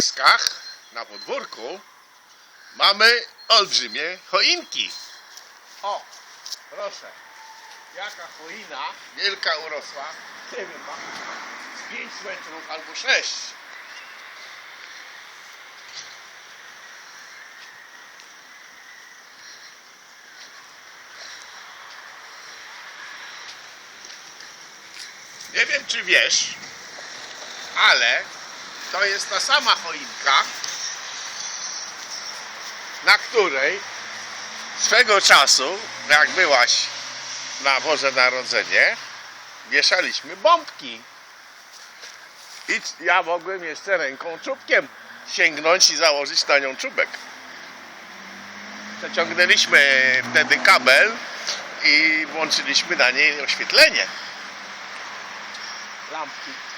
Gdańskach na podwórku mamy olbrzymie choinki. O, proszę. Jaka choina wielka urosła. Nie wiem, ma z 5 metrów albo 6. Nie wiem, czy wiesz, ale to jest ta sama choinka, na której swego czasu, jak byłaś na Boże Narodzenie, wieszaliśmy bombki. I ja mogłem jeszcze ręką czubkiem sięgnąć i założyć na nią czubek. Przeciągnęliśmy wtedy kabel i włączyliśmy na niej oświetlenie. Lampki.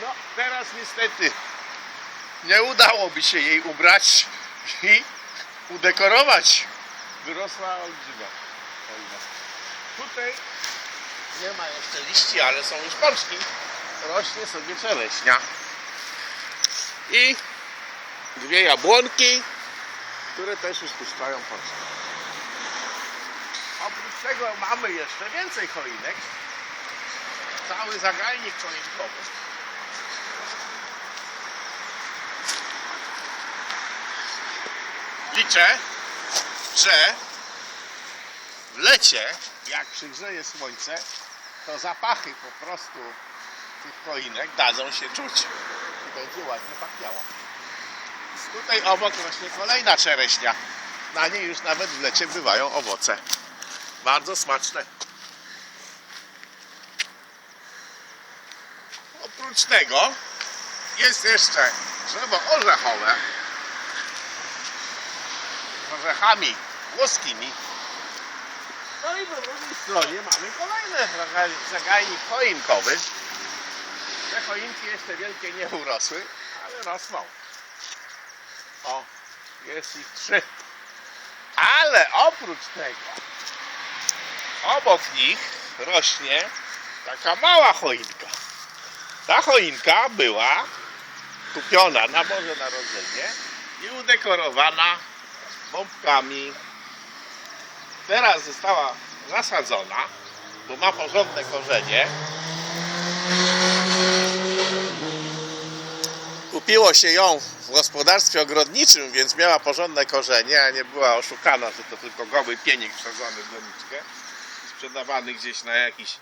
No, teraz niestety nie udałoby się jej ubrać i udekorować. Wyrosła olbrzymia. choina. Tutaj nie ma jeszcze liści, ale są już pączki. Rośnie sobie czereśnia. I dwie jabłonki, które też już puszczają pączki. Oprócz tego mamy jeszcze więcej choinek. Cały zagajnik choinkowy. Liczę, że w lecie, jak przygrzeje słońce, to zapachy po prostu tych choinek dadzą się czuć i będzie ładnie pachniało. Tutaj obok rośnie kolejna czereśnia. Na niej już nawet w lecie bywają owoce. Bardzo smaczne. Oprócz tego jest jeszcze drzewo orzechowe z orzechami włoskimi. No i po drugiej stronie mamy kolejny zaga- zagajnik choinkowy. Te choinki jeszcze wielkie nie urosły, ale rosną. O, jest ich trzy. Ale oprócz tego, obok nich rośnie taka mała choinka. Ta choinka była kupiona na Boże Narodzenie i udekorowana bombkami. Teraz została zasadzona, bo ma porządne korzenie. Kupiło się ją w gospodarstwie ogrodniczym, więc miała porządne korzenie, a nie była oszukana, że to tylko goły pienik wsadzony w doniczkę, sprzedawany gdzieś na jakichś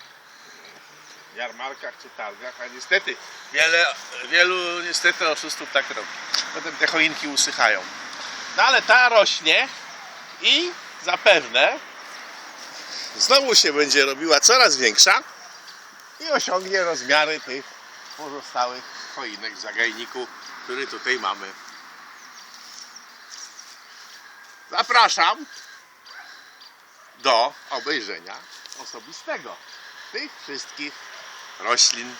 jarmarkach czy targach, a niestety wiele, wielu niestety oszustów tak robi. Potem te choinki usychają. No ale ta rośnie i zapewne znowu się będzie robiła coraz większa i osiągnie rozmiary tych pozostałych choinek w zagajniku, który tutaj mamy. Zapraszam do obejrzenia osobistego tych wszystkich roślin